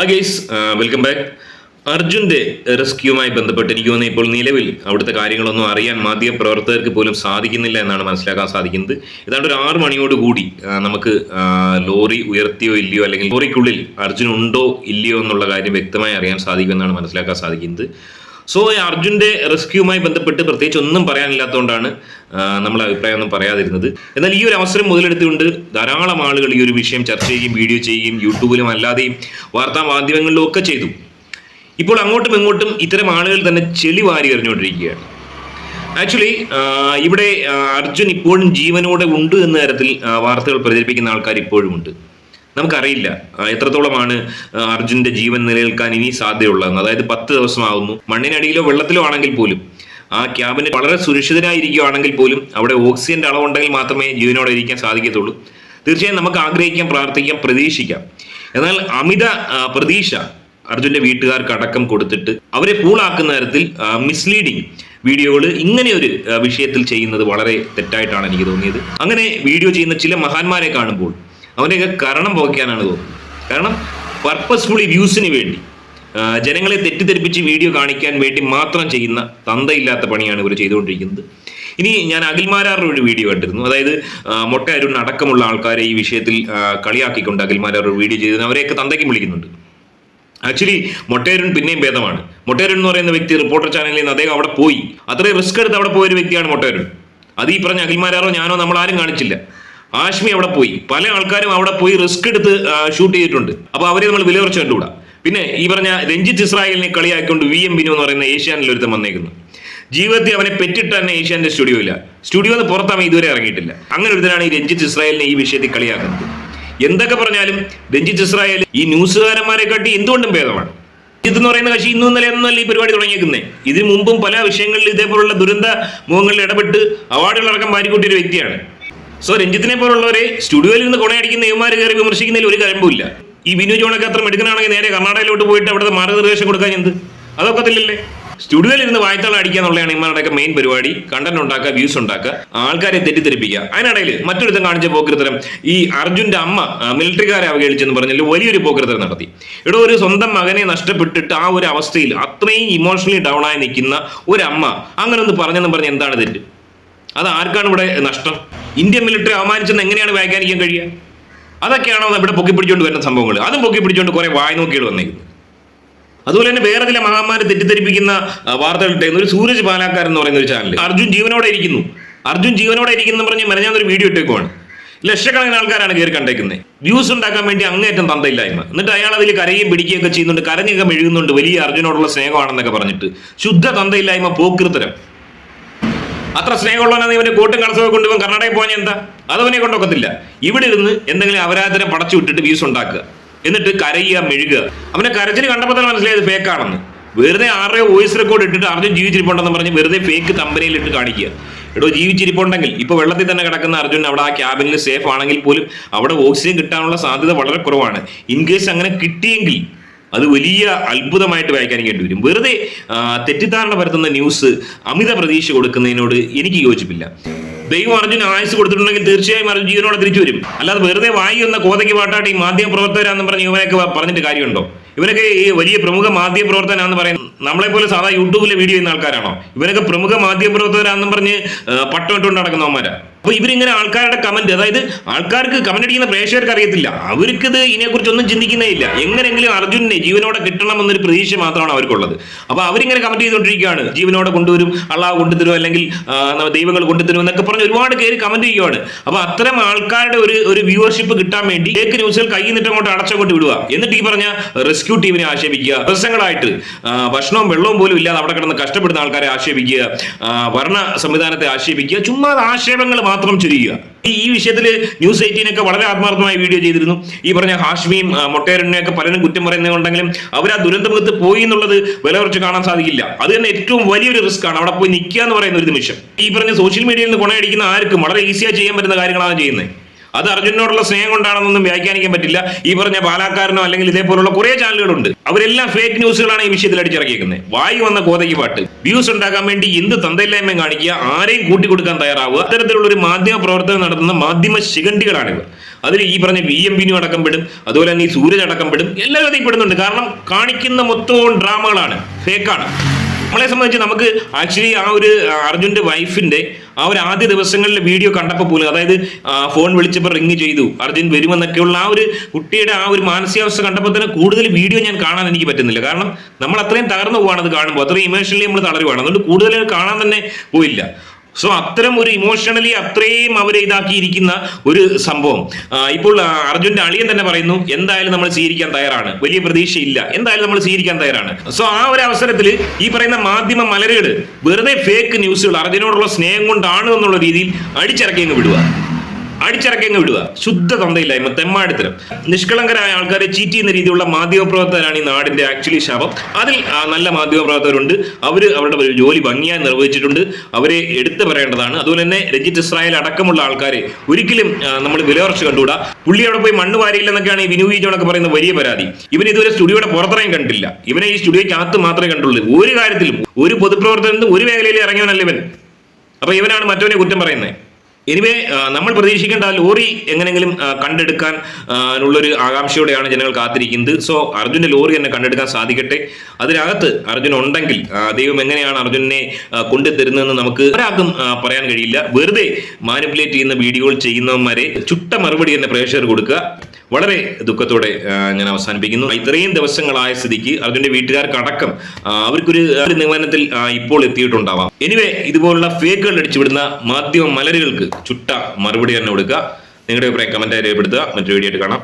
ആ guys welcome back അർജുന്റെ റെസ്ക്യൂമായി ബന്ധപ്പെട്ട് എനിക്ക് തോന്നുന്നു ഇപ്പോൾ നിലവിൽ. അവിടുത്തെ കാര്യങ്ങളൊന്നും അറിയാൻ മാധ്യമ പ്രവർത്തകർക്ക് പോലും സാധിക്കുന്നില്ല എന്നാണ് മനസ്സിലാക്കാൻ സാധിക്കുന്നത്. ഏതാണ്ട് ഒരു ആറ് മണിയോട് കൂടി നമുക്ക് ലോറി ഉയർത്തിയോ ഇല്ലയോ അല്ലെങ്കിൽ ലോറിക്കുള്ളിൽ അർജുൻ ഉണ്ടോ ഇല്ലയോ എന്നുള്ള കാര്യം വ്യക്തമായി അറിയാൻ സാധിക്കുമെന്നാണ് മനസ്സിലാക്കാൻ സാധിക്കുന്നത്. സോ ഈ അർജുന്റെ റെസ്ക്യൂമായി ബന്ധപ്പെട്ട് പ്രത്യേകിച്ച് ഒന്നും പറയാനില്ലാത്തതുകൊണ്ടാണ് നമ്മൾ അഭിപ്രായം ഒന്നും പറയാതിരുന്നത്. എന്നാൽ ഈ ഒരു അവസരം മുതലെടുത്തുകൊണ്ട് ധാരാളം ആളുകൾ ഈ ഒരു വിഷയം ചർച്ച ചെയ്യുകയും വീഡിയോ ചെയ്യുകയും യൂട്യൂബിലും അല്ലാതെയും വാർത്താ മാധ്യമങ്ങളിലും ഒക്കെ ചെയ്തു. ഇപ്പോൾ അങ്ങോട്ടും ഇങ്ങോട്ടും ഇത്തരം ആളുകൾ തന്നെ ചെളി വാരി എറിഞ്ഞുകൊണ്ടിരിക്കുകയാണ്. ആക്ച്വലി ഇവിടെ അർജുൻ ഇപ്പോഴും ജീവനോടെ ഉണ്ട് എന്ന തരത്തിൽ വാർത്തകൾ പ്രചരിപ്പിക്കുന്ന ആൾക്കാർ ഇപ്പോഴും ഉണ്ട്. നമുക്കറിയില്ല. എത്രത്തോളമാണ് അർജുന്റെ ജീവൻ നിലനിൽക്കാൻ ഇനി സാധ്യതയുള്ളതെന്ന്. അതായത് പത്ത് ദിവസമാകുന്നു. മണ്ണിനടിയിലോ വെള്ളത്തിലോ ആണെങ്കിൽ പോലും ആ ക്യാബിന് വളരെ സുരക്ഷിതനായിരിക്കുകയാണെങ്കിൽ പോലും അവിടെ ഓക്സിജന്റെ അളവുണ്ടെങ്കിൽ മാത്രമേ ജീവനോടെ ഇരിക്കാൻ സാധിക്കത്തുള്ളൂ. തീർച്ചയായും നമുക്ക് ആഗ്രഹിക്കാം പ്രാർത്ഥിക്കാം പ്രതീക്ഷിക്കാം. എന്നാൽ അമിത പ്രതീക്ഷ അർജുന്റെ വീട്ടുകാർക്ക് അടക്കം കൊടുത്തിട്ട് അവരെ കൂളാക്കുന്ന തരത്തിൽ മിസ്ലീഡിങ് വീഡിയോകൾ ഇങ്ങനെ ഒരു വിഷയത്തിൽ ചെയ്യുന്നത് വളരെ തെറ്റായിട്ടാണ് എനിക്ക് തോന്നിയത്. അങ്ങനെ വീഡിയോ ചെയ്യുന്ന ചില മഹാന്മാരെ കാണുമ്പോൾ അവരെയൊക്കെ കരണം പോക്കാനാണ് തോന്നുന്നത്. കാരണം പർപ്പസ്ഫുള്ളി വ്യൂസിന് വേണ്ടി ജനങ്ങളെ തെറ്റിദ്ധരിപ്പിച്ച് വീഡിയോ കാണിക്കാൻ വേണ്ടി മാത്രം ചെയ്യുന്ന തന്തയില്ലാത്ത പണിയാണ് ഇവർ ചെയ്തുകൊണ്ടിരിക്കുന്നത്. ഇനി ഞാൻ അഖിൽമാരാറുടെ ഒരു വീഡിയോ കണ്ടിരുന്നു. അതായത് മൊട്ട അരുൺ അടക്കമുള്ള ആൾക്കാരെ ഈ വിഷയത്തിൽ കളിയാക്കിക്കൊണ്ട് അഖിൽമാരാർ ഒരു വീഡിയോ ചെയ്തത് അവരെയൊക്കെ തന്തയ്ക്കും വിളിക്കുന്നുണ്ട്. ആക്ച്വലി മൊട്ടേരുൺ പിന്നെയും ഭേദമാണ്. മൊട്ടേരുൺ എന്ന് പറയുന്ന വ്യക്തി റിപ്പോർട്ടർ ചാനലിൽ നിന്ന് അദ്ദേഹം അവിടെ പോയി. അത്രയും റിസ്ക് എടുത്ത് അവിടെ പോയൊരു വ്യക്തിയാണ് മൊട്ടേരുൺ അത് ഈ പറഞ്ഞ അഖിൽമാരാറോ ഞാനോ നമ്മൾ ആരും കാണിച്ചില്ല. ആഷ്മി അവിടെ പോയി. പല ആൾക്കാരും അവിടെ പോയി റിസ്ക് എടുത്ത് ഷൂട്ട് ചെയ്തിട്ടുണ്ട്. അപ്പൊ അവരെ നമ്മൾ വിലകുറച്ച് കണ്ടുകൂടാ. പിന്നെ ഈ പറഞ്ഞ രഞ്ജിത്ത് ഇസ്രായേലിനെ കളിയാക്കിക്കൊണ്ട് വി എം ബിനു എന്ന് പറയുന്ന ഏഷ്യാനിൽ ഒരുത്തം വന്നേക്കുന്നു. ജീവിതത്തിൽ അവനെ പെറ്റിട്ട് തന്നെ ഏഷ്യാന്റെ സ്റ്റുഡിയോ ഇല്ല. സ്റ്റുഡിയോ എന്ന് പുറത്ത് അവൻ ഇതുവരെ ഇറങ്ങിയിട്ടില്ല. അങ്ങനെ ഒരുത്തനാണ് ഈ രഞ്ജിത്ത് ഇസ്രായേലിനെ ഈ വിഷയത്തിൽ കളിയാക്കുന്നത്. എന്തൊക്കെ പറഞ്ഞാലും രഞ്ജിത്ത് ഇസ്രായേൽ ഈ ന്യൂസുകാരന്മാരെ കാട്ടി എന്തുകൊണ്ടും ഭേദമാണ്. രഞ്ജിത്ത് എന്ന് പറയുന്ന കക്ഷി ഇന്നും ഇന്നലെ ഒന്നല്ല ഈ പരിപാടി തുടങ്ങിയേക്കുന്നത് ഇതിനു മുമ്പും പല വിഷയങ്ങളിൽ ഇതേപോലുള്ള ദുരന്ത മുഖങ്ങളിൽ ഇടപെട്ട് അവാർഡുകളടക്കം വാരിക്കൂട്ടിയ വ്യക്തിയാണ്. സോ രഞ്ജിത്തിനെ പോലുള്ളവരെ സ്റ്റുഡിയോയിൽ നിന്ന് കൊണയടിക്കുന്ന യുവമാർ കയറി വിമർശിക്കുന്നതിൽ ഒരു കരമ്പുമില്ല. ഈ വിനു ജോണൊക്കെ അത്ര മെടുക്കനാണെങ്കിൽ നേരെ കർണാടകയിലോട്ട് പോയിട്ട് അവിടുത്തെ മാർഗനിർദ്ദേശം കൊടുക്കാൻ എന്ത്? അതൊക്കത്തില്ലല്ലേ? സ്റ്റുഡിയോയിൽ ഇരുന്ന് വായ്ത്താളം അടിക്കുക എന്നുള്ളതാണ് ഇമാരുടെയൊക്കെ മെയിൻ പരിപാടി. കണ്ടന്റ് ഉണ്ടാക്കുക വ്യൂസ് ഉണ്ടാക്കുക ആൾക്കാരെ തെറ്റിദ്ധരിപ്പിക്കുക. അതിനിടയിൽ മറ്റൊരുത്തം കാണിച്ച പോക്കൃത്തരം ഈ അർജുന്റെ അമ്മ മിലിറ്ററിക്കാരെ അവഗണിച്ചെന്ന് പറഞ്ഞാൽ വലിയൊരു പോക്കൃത്തരം നടത്തി. ഇവിടെ ഒരു സ്വന്തം മകനെ നഷ്ടപ്പെട്ടിട്ട് ആ ഒരു അവസ്ഥയിൽ അത്രയും ഇമോഷണലി ഡൗൺ ആയി നിൽക്കുന്ന ഒരു അമ്മ അങ്ങനെ ഒന്ന് പറഞ്ഞെന്ന് പറഞ്ഞ് എന്താണ് തെറ്റ്? അത് ആർക്കാണ് ഇവിടെ നഷ്ടം? ഇന്ത്യൻ മിലിറ്ററി അവമാനിച്ചെന്ന് എങ്ങനെയാണ് വ്യാഖ്യാനിക്കാൻ കഴിയുക? അതൊക്കെയാണോ ഇവിടെ പൊക്കി പിടിച്ചുകൊണ്ട് വരുന്ന സംഭവങ്ങൾ അതും പൊക്കി പിടിച്ചുകൊണ്ട് കുറെ വായി നോക്കിയിട്ട് വന്നേക്കും അതുപോലെ തന്നെ വേറെ ചില മഹാന്മാരെ തെറ്റിദ്ധരിപ്പിക്കുന്ന വാർത്തകൾ ഇട്ടേക്കുന്ന. ഒരു സൂരജ് പാലാക്കാരൻ എന്ന് പറയുന്ന ഒരു ചാനൽ അർജുൻ ജീവനോടെ ഇരിക്കുന്നു. അർജുൻ ജീവനോടെ ഇരിക്കുന്നു പറഞ്ഞ് ഒരു വീഡിയോ ഇട്ടേക്കുവാണ്. ലക്ഷക്കണക്കിന് ആൾക്കാരാണ് കയറി കണ്ടേക്കുന്നത്. വ്യൂസ് ഉണ്ടാക്കാൻ വേണ്ടി അങ്ങേറ്റം തന്തയില്ലായ്മ. എന്നിട്ട് അയാൾ അതിൽ കരയും പിടിക്കുകയൊക്കെ ചെയ്യുന്നുണ്ട് കരഞ്ഞൊക്കെ മെഴുകുന്നുണ്ട്. വലിയ അർജുനോടുള്ള സ്നേഹമാണെന്നൊക്കെ പറഞ്ഞിട്ട്. ശുദ്ധ തന്തയില്ലായ്മ പോക്കൃത്തരം. അത്ര സ്നേഹമുള്ളവനാണ് ഇവന് കൂട്ടും കളസൊക്കെ കൊണ്ട് കർണാടകയിൽ പോകാൻ എന്താ? അതവനെ കൊണ്ടൊക്കത്തില്ല. ഇവിടെ ഇരുന്ന് എന്തെങ്കിലും അപരാധനെ പടച്ചു വിട്ടിട്ട് വ്യൂസ് ഉണ്ടാക്കുക. എന്നിട്ട് കരയുക മെഴുകുക. അവനെ കരച്ചിന് കണ്ടപ്പോൾ തന്നെ മനസ്സിലായത് ഫേക്കാണെന്ന് വെറുതെ ആരുടെയോ വോയിസ് റെക്കോർഡ് ഇട്ടിട്ട് അർജുൻ ജീവിച്ചിരിപ്പുണ്ടെന്ന് പറഞ്ഞ് വെറുതെ ഫേക്ക് തമ്പനയിൽ ഇട്ട് കാണിക്കുക. എടോ ജീവിച്ചിരിപ്പുണ്ടെങ്കിൽ. ഇപ്പോൾ വെള്ളത്തിൽ തന്നെ കിടക്കുന്ന അർജുൻ അവിടെ ആ ക്യാബിനിൽ സേഫ് ആണെങ്കിൽ പോലും അവിടെ ഓക്സിജൻ കിട്ടാനുള്ള സാധ്യത വളരെ കുറവാണ്. ഇൻ കേസ് അങ്ങനെ കിട്ടിയെങ്കിൽ അത് വലിയ അത്ഭുതമായിട്ട് വ്യാഖ്യാനിക്കേണ്ടി വരും. വെറുതെ തെറ്റിദ്ധാരണ പരത്തുന്ന ന്യൂസ് അമിത പ്രതീക്ഷ കൊടുക്കുന്നതിനോട് എനിക്ക് യോജിപ്പില്ല. ദൈവം അർജുന ആയുസ് കൊടുത്തിട്ടുണ്ടെങ്കിൽ തീർച്ചയായും അർജുൻ ജീവനോടെ തിരിച്ചു വരും. അല്ലാതെ വെറുതെ വായി എന്ന കോതയ്ക്ക് പാട്ടാട്ട് ഈ മാധ്യമ പ്രവർത്തകരാന്ന് പറഞ്ഞ് ഇവനൊക്കെ പറഞ്ഞിട്ട് കാര്യമുണ്ടോ? ഇവനൊക്കെ ഈ വലിയ പ്രമുഖ മാധ്യമ പ്രവർത്തനാന്ന് പറയുന്നത് നമ്മളെ പോലെ സാധാ യൂട്യൂബിലെ വീഡിയോ ചെയ്യുന്ന ആൾക്കാരാണോ? ഇവനൊക്കെ പ്രമുഖ മാധ്യമ പ്രവർത്തകരാന്നും പറഞ്ഞ് പട്ടം ഇട്ടുകൊണ്ട് നടക്കുന്നവന്മാരാ അപ്പൊ ഇവരിങ്ങനെ ആൾക്കാരുടെ കമന്റ് അതായത് ആൾക്കാർക്ക് കമന്റ് അടിക്കുന്ന പ്രേക്ഷകർക്ക് അറിയത്തില്ല. അവർക്ക് ഇത് ഇതിനെക്കുറിച്ച് ഒന്നും ചിന്തിക്കുന്നേ ഇല്ല. എങ്ങനെങ്കിലും അർജുനെ ജീവനോടെ കിട്ടണം എന്നൊരു പ്രതീക്ഷ മാത്രമാണ് അവർക്കുള്ളത്. അപ്പൊ അവരിങ്ങനെ കമന്റ് ചെയ്തുകൊണ്ടിരിക്കുകയാണ്. ജീവനോടെ കൊണ്ടുവരും അള്ളാഹ് കൊണ്ടുതരും അല്ലെങ്കിൽ ദൈവങ്ങൾ കൊണ്ടുതരും എന്നൊക്കെ പറഞ്ഞ് ഒരുപാട് പേര് കമന്റ് ചെയ്യുകയാണ് അപ്പൊ അത്തരം ആൾക്കാരുടെ ഒരു ഒരു വ്യൂവർഷിപ്പ് കിട്ടാൻ വേണ്ടി ഫേക്ക് ന്യൂസുകൾ കൈ അങ്ങോട്ട് അടച്ചങ്ങോട്ട് വിടുക. എന്നിട്ട് ഈ പറഞ്ഞ റെസ്ക്യൂ ടീമിനെ ആക്ഷേപിക്കുക. ദിവസങ്ങളായിട്ട് ഭക്ഷണവും വെള്ളവും പോലും ഇല്ലാതെ അവിടെ കിടന്ന് കഷ്ടപ്പെടുന്ന ആൾക്കാരെ ആക്ഷേപിക്കുക. ഭരണ സംവിധാനത്തെ ആക്ഷേപിക്കുക. ചുമ്മാ ആക്ഷേപങ്ങൾ മാത്രം ചുരുക്കുക. ഈ വിഷയത്തിൽ ന്യൂസ് എയ്റ്റീനൊക്കെ വളരെ ആത്മാർത്ഥമായ വീഡിയോ ചെയ്തിരുന്നു. ഈ പറഞ്ഞ ഹാഷ്മിയും മൊട്ടേരനെയൊക്കെ പലരും കുറ്റം പറയുന്നുണ്ടെങ്കിലും അവർ ആ ദുരന്തമുഖത്ത് പോയി എന്നുള്ളത് വില കുറച്ച് കാണാൻ സാധിക്കില്ല. അത് തന്നെ ഏറ്റവും വലിയൊരു റിസ്ക് ആണ്. അവിടെ പോയി നിൽക്കുക എന്ന് പറയുന്ന ഒരു നിമിഷം. ഈ പറഞ്ഞ സോഷ്യൽ മീഡിയയിൽ നിന്ന് കൊണയടിക്കുന്ന ആർക്കും വളരെ ഈസിയായി ചെയ്യാൻ പറ്റുന്ന കാര്യങ്ങളാണ് ചെയ്യുന്നത്. അത് അർജുനോടുള്ള സ്നേഹം കൊണ്ടാണെന്നൊന്നും വ്യാഖ്യാനിക്കാൻ പറ്റില്ല. ഈ പറഞ്ഞ പാലാക്കാരനോ അല്ലെങ്കിൽ ഇതേപോലുള്ള കുറെ ചാനലുകളുണ്ട്. അവരെല്ലാം ഫേക്ക് ന്യൂസുകളാണ് ഈ വിഷയത്തിൽ അടിച്ചിറക്കിയിരിക്കുന്നത് വായി വന്ന കോതയ്ക്ക് പാട്ട്. വ്യൂസ് ഉണ്ടാക്കാൻ വേണ്ടി എന്ത് തന്തയില്ലായ്മയും കാണിക്കുക ആരെയും കൂട്ടിക്കൊടുക്കാൻ തയ്യാറാവുക അത്തരത്തിലുള്ള ഒരു മാധ്യമ പ്രവർത്തനം നടത്തുന്ന മാധ്യമ ശിഖണ്ഡികളാണിവർ. അതിൽ ഈ പറഞ്ഞ വി എം ബിനു അടക്കം പെടും അതുപോലെ തന്നെ ഈ സൂരജ് അടക്കം പെടും എല്ലാവരും പെടുന്നുണ്ട്. കാരണം കാണിക്കുന്ന മൊത്തവും ഡ്രാമകളാണ് ഫേക്കാണ് നമ്മളെ സംബന്ധിച്ച് നമുക്ക് ആക്ച്വലി ആ ഒരു അർജുന്റെ വൈഫിന്റെ ആ ഒരു ആദ്യ ദിവസങ്ങളിലെ വീഡിയോ കണ്ടപ്പോൾ പോലും അതായത് ഫോൺ വിളിച്ചപ്പോൾ റിങ് ചെയ്തു. അർജുൻ വരുമെന്നൊക്കെയുള്ള ആ ഒരു കുട്ടിയുടെ ആ ഒരു മാനസികാവസ്ഥ കണ്ടപ്പോൾ തന്നെ കൂടുതൽ വീഡിയോ ഞാൻ കാണാൻ എനിക്ക് പറ്റുന്നില്ല. കാരണം നമ്മൾ അത്രയും തകർന്നു പോവാണ് അത് കാണുമ്പോൾ. അത്രയും ഇമോഷണലി നമ്മൾ തളരുവാണ്. അതുകൊണ്ട് കൂടുതൽ കാണാൻ തന്നെ പോയില്ല. സോ അത്തരം ഒരു ഇമോഷണലി അത്രയും അവരെ ഇതാക്കിയിരിക്കുന്ന ഒരു സംഭവം. ഇപ്പോൾ അർജുന്റെ അളിയൻ തന്നെ പറയുന്നു എന്തായാലും നമ്മൾ സ്വീകരിക്കാൻ തയ്യാറാണ്. വലിയ പ്രതീക്ഷയില്ല. എന്തായാലും നമ്മൾ സ്വീകരിക്കാൻ തയ്യാറാണ്. സോ ആ ഒരു അവസരത്തിൽ ഈ പറയുന്ന മാധ്യമ മലരുകൾ വെറുതെ ഫേക്ക് ന്യൂസുകൾ അർജുനോടുള്ള സ്നേഹം കൊണ്ടാണ് എന്നുള്ള രീതിയിൽ അടിച്ചിറക്കി വിടുക. അടിച്ചിറക്കി അങ്ങ് വിടുക. ശുദ്ധ തന്തയില്ലായ്മ തെമ്മാടിത്തരം. നിഷ്കളങ്കരായ ആൾക്കാരെ ചീറ്റ് ചെയ്യുന്ന രീതിയിലുള്ള മാധ്യമ പ്രവർത്തകരാണ് ഈ നാടിന്റെ ആക്ച്വലി ശാപം. അതിൽ നല്ല മാധ്യമ പ്രവർത്തകരുണ്ട് അവർ അവരുടെ ജോലി ഭംഗിയായി നിർവഹിച്ചിട്ടുണ്ട്. അവരെ എടുത്തു പറയേണ്ടതാണ്. അതുപോലെ തന്നെ രഞ്ജിത്ത് ഇസ്രായേൽ അടക്കമുള്ള ആൾക്കാരെ ഒരിക്കലും നമ്മൾ വിലവർച്ച് കണ്ടുകൂടാ. പുള്ളി അവിടെ പോയി മണ്ണ് വാരിയില്ലെന്നൊക്കെയാണ് ഈ വിനു ജോണൊക്കെ പറയുന്ന വലിയ പരാതി. ഇവൻ ഇതുവരെ സ്റ്റുഡിയോയുടെ പുറത്തിറങ്ങി കണ്ടില്ല ഇവനെ ഈ സ്റ്റുഡിയോയ്ക്കകത്ത് മാത്രമേ കണ്ടുള്ളൂ. ഒരു കാര്യത്തിലും ഒരു പൊതുപ്രവർത്തനത്തിൽ ഒരു മേഖലയിൽ ഇറങ്ങിയവനല്ല ഇവൻ. അപ്പൊ ഇവനാണ് മറ്റവനെ കുറ്റം പറയുന്നത് എനിവേ നമ്മൾ പ്രതീക്ഷിക്കേണ്ട ലോറി എങ്ങനെങ്കിലും കണ്ടെടുക്കാൻ ഉള്ളൊരു ആകാംക്ഷയോടെയാണ് ജനങ്ങൾ കാത്തിരിക്കുന്നത്. സോ അർജുന്റെ ലോറി തന്നെ കണ്ടെടുക്കാൻ സാധിക്കട്ടെ. അതിനകത്ത് അർജുൻ ഉണ്ടെങ്കിൽ ദൈവം എങ്ങനെയാണ് അർജുനെ കൊണ്ടുതരുന്നതെന്ന് നമുക്ക് ഒരാൾക്കും പറയാൻ കഴിയില്ല. വെറുതെ മാനിപ്പുലേറ്റ് ചെയ്യുന്ന വീഡിയോകൾ ചെയ്യുന്നവന്മാരെ ചുട്ട മറുപടി തന്നെ പ്രേക്ഷകർ കൊടുക്കുക. വളരെ ദുഃഖത്തോടെ ഞാൻ അവസാനിപ്പിക്കുന്നു. ഇത്രയും ദിവസങ്ങളായ സ്ഥിതിക്ക് അർജുന്റെ വീട്ടുകാർക്കടക്കം അവർക്കൊരു നിഗമനത്തിൽ ഇപ്പോൾ എത്തിയിട്ടുണ്ടാവാം. എനിവേ ഇതുപോലുള്ള ഫേക്കുകൾ അടിച്ചുവിടുന്ന മാധ്യമ മലരുകൾക്ക് ചുട്ട മറുപടി തന്നെ കൊടുക്കുക. നിങ്ങളുടെ അഭിപ്രായം കമന്റായി രേഖപ്പെടുത്തുക. മറ്റൊരു വീഡിയോ ആയിട്ട് കാണാം.